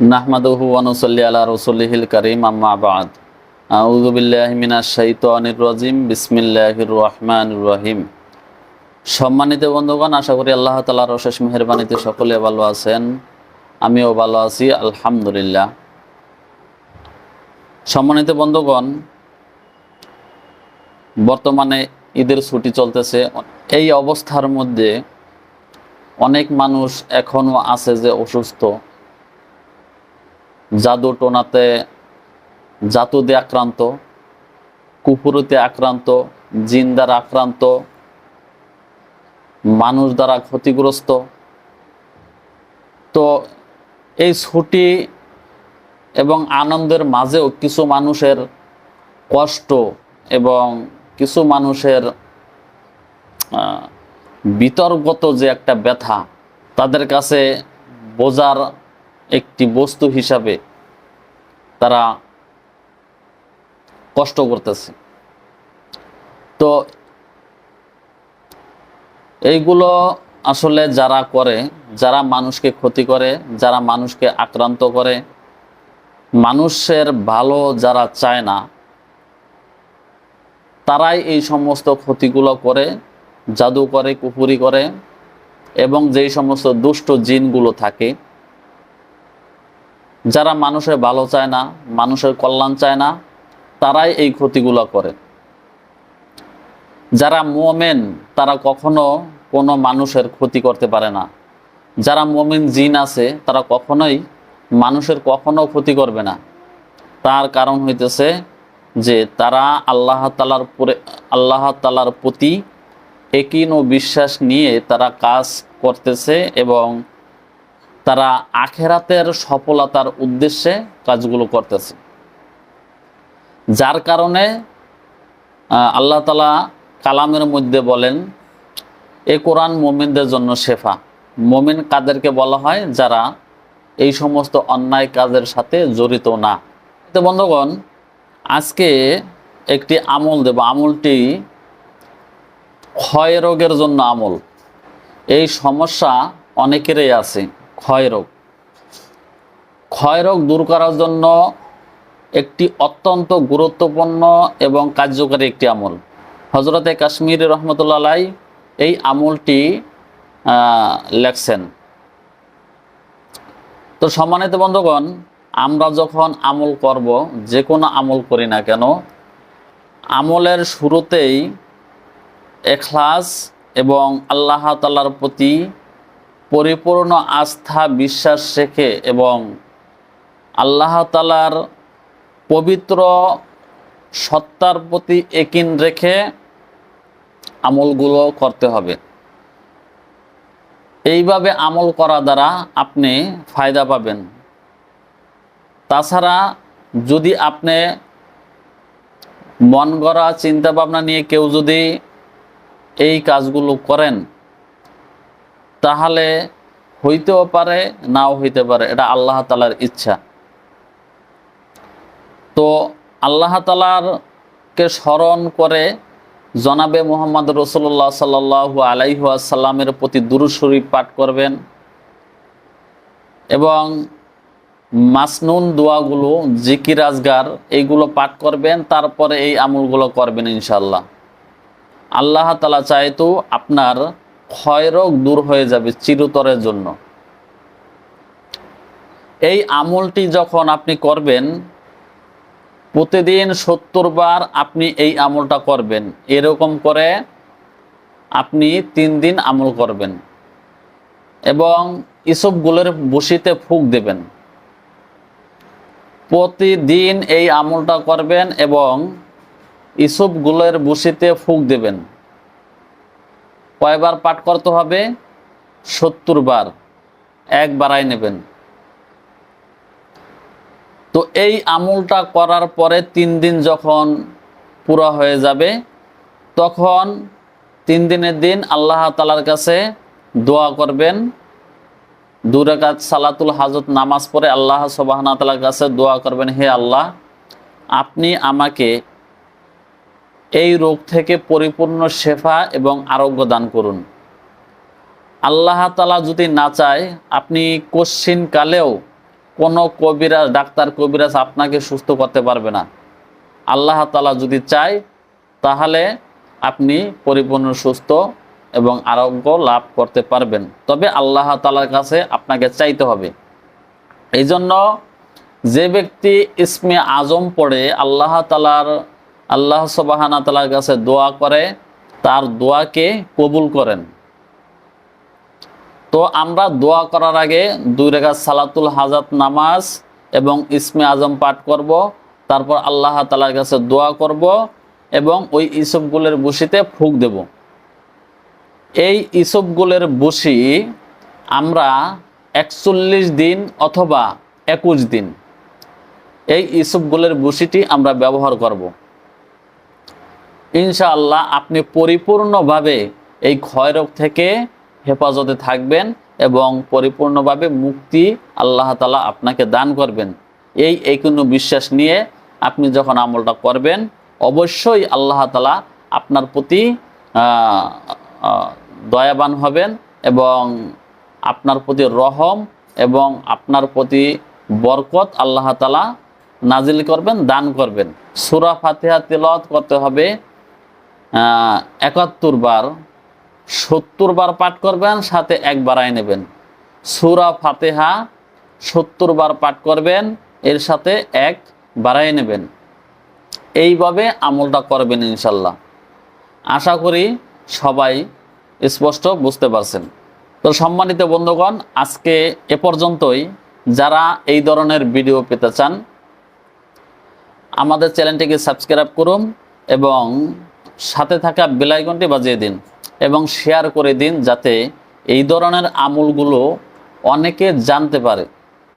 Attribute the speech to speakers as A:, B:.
A: নাহমাদুহু ওয়ানুসাল্লি আলা রসুলিহিল করিম, আম্মা বাদ। আউযু বিল্লাহি মিনাশ শাইতানির রাজিম, বিসমিল্লাহির রহমানির রহিম। সম্মানিত বন্ধুগণ, আশা করি আল্লাহ তাআলার অশেষ মেহেরবানিতে সকলে ভালো আছেন। আমিও ভালো আছি, আলহামদুলিল্লাহ। সম্মানিত বন্ধুগণ, বর্তমানে ঈদের ছুটি চলতেছে। এই অবস্থার মধ্যে অনেক মানুষ এখনও আছে যে অসুস্থ। জাদু টোনাতে জাতুদে আক্রান্ত কুপুরতে আক্রান্ত জিন দ্বারা আক্রান্ত মানুষ দ্বারা ক্ষতিগ্রস্ত। তো এই ছুটি এবং আনন্দের মাঝেও কিছু মানুষের কষ্ট এবং কিছু মানুষের আহ, বিতর্কত যে একটা ব্যথা তাদের কাছে বোঝার একটি বস্তু হিসাবে তারা কষ্ট করতেছে। তো এইগুলো আসলে যারা করে, যারা মানুষকে ক্ষতি করে, যারা মানুষকে আক্রান্ত করে, মানুষের ভালো যারা চায় না, তারাই এই সমস্ত ক্ষতিগুলো করে, জাদু করে কুপুরি করে এবং যেই সমস্ত দুষ্ট জিনগুলো থাকে যারা মানুষের ভালো চায় না, মানুষের কল্যাণ চায় না, তারাই এই ক্ষতিগুলো করে। যারা মোমেন, তারা কখনো কোনো মানুষের ক্ষতি করতে পারে না। যারা মোমেন জিন আছে, তারা কখনোই মানুষের কখনো ক্ষতি করবে না। তার কারণ হইতেছে যে তারা আল্লাহ তালার পরে, আল্লাহ তালার প্রতি একিন ও বিশ্বাস নিয়ে তারা কাজ করতেছে এবং তারা আখেরাতের সফলতার উদ্দেশ্যে কাজগুলো করতেছে। যার কারণে আল্লাহ তালা কালামের মধ্যে বলেন, এ কোরআন মোমিনদের জন্য শেফা। মোমিন কাদেরকে বলা হয়, যারা এই সমস্ত অন্যায় কাজের সাথে জড়িত না। তো বন্ধুগণ, আজকে একটি আমল দেব। আমলটি ক্ষয় রোগের জন্য আমল। এই সমস্যা অনেকেরই আছে। ক্ষয় রোগ ক্ষয় রোগ দূর করার জন্য একটি অত্যন্ত গুরুত্বপূর্ণ এবং কার্যকারী একটি আমল। হজরতে কাশ্মীর রহমতুল্লাহ আলাই এই আমলটি লেখছেন। তো সম্মানিত বন্ধুগণ, আমরা যখন আমল করব, যে কোনো আমল করি না কেন, আমলের শুরুতেই এখলাস এবং আল্লাহ তালার প্রতি পরিপূর্ণ আস্থা, বিশ্বাস রেখে এবং আল্লাহ তালার পবিত্র সত্তার প্রতি একিন রেখে আমলগুলো করতে হবে। এইভাবে আমল করা দ্বারা আপনি ফায়দা পাবেন। তাছাড়া যদি আপনি মন গড়া চিন্তা ভাবনা নিয়ে কেউ যদি এই কাজগুলো করেন তাহলে হইতেও পারে, নাও হইতে পারে, এটা আল্লাহ তালার ইচ্ছা। তো আল্লাহ তালারকে স্মরণ করে জনাবে মোহাম্মদ রসুল্লাহ সাল্লাহ আলাইহাসাল্লামের প্রতি দুরুশরীফ পাঠ করবেন এবং মাসনুন দোয়াগুলো, জিকির আজগার, এইগুলো পাঠ করবেন, তারপরে এই আমলগুলো করবেন ইনশাল্লাহ আল্লাহ তালা চাইতো আপনার ক্ষয়রোগ দূর হয়ে যাবে চিরতরের জন্য। এই আমলটি যখন আপনি করবেন, প্রতিদিন সত্তর বার আপনি এই আমলটা করবেন। এরকম করে আপনি তিন দিন আমল করবেন এবং ইসবগুলোর বসিতে ফুক দেবেন। প্রতিদিন এই আমলটা করবেন এবং ইসবগুলোর বসিতে ফুক দেবেন। কয়বার পাঠ করতে হবে? সত্তর বার। এক বাড়াই নেবেন। তো এই আমলটা করার পরে তিন দিন যখন পুরা হয়ে যাবে, তখন তিন দিনের দিন আল্লাহ তালার কাছে দোয়া করবেন। দুরাকাত সালাতুল হাজত নামাজ পড়ে আল্লাহ সবাহনা তালার কাছে দোয়া করবেন, হে আল্লাহ, আপনি আমাকে এই রোগ থেকে পরিপূর্ণ শেফা এবং আরোগ্য দান করুন। আল্লাহ তালা যদি না চায়, আপনি কশ্চিন কালেও কোনো কবিরাজ, ডাক্তার কবিরাজ আপনাকে সুস্থ করতে পারবে না। আল্লাহ তালা যদি চায়, তাহলে আপনি পরিপূর্ণ সুস্থ এবং আরোগ্য লাভ করতে পারবেন। তবে আল্লাহ তালার কাছে আপনাকে চাইতে হবে। এই জন্য যে ব্যক্তি ইসমে আজম পড়ে, আল্লাহ তালার আল্লাহ সবাহানা তালার কাছে দোয়া করে, তার দোয়াকে কবুল করেন। তো আমরা দোয়া করার আগে দুই রেখা সালাতুল হাজাত নামাজ এবং ইসমে আজম পাঠ করব, তারপর আল্লাহ তালার কাছে দোয়া করব এবং ওই ইসবগুলের বসিতে ফুক দেব। এই ইসবগুলের বসি আমরা একচল্লিশ দিন অথবা একুশ দিন এই ইসবগুলের বসিটি আমরা ব্যবহার করব। ইনশাআল্লাহ আপনি পরিপূর্ণভাবে এই ক্ষয়রোগ থেকে হেফাজতে থাকবেন এবং পরিপূর্ণভাবে মুক্তি আল্লাহ তালা আপনাকে দান করবেন। এই এই কোনো বিশ্বাস নিয়ে আপনি যখন আমলটা করবেন, অবশ্যই আল্লাহ তালা আপনার প্রতি দয়াবান হবেন এবং আপনার প্রতি রহম এবং আপনার প্রতি বরকত আল্লাহ তালা নাজিল করবেন, দান করবেন। সুরা ফাতেহা তেলাওয়াত করতে হবে। একাত্তর বার, সত্তর বার পাঠ করবেন, সাথে এক বাড়াই নেবেন। সুরা ফাতেহা, সত্তর বার পাঠ করবেন, এর সাথে এক বাড়াই নেবেন। এইভাবে আমলটা করবেন ইনশাল্লাহ। আশা করি সবাই স্পষ্ট বুঝতে পারছেন। তো সম্মানিত বন্ধুগণ, আজকে এ পর্যন্তই। যারা এই ধরনের ভিডিও পেতে চান, আমাদের চ্যানেলটিকে সাবস্ক্রাইব করুন এবং সাথে থাকা বেলাইকনটি বাজিয়ে দিন এবং শেয়ার করে দিন যাতে এই ধরনের আমলগুলো অনেকে জানতে পারে।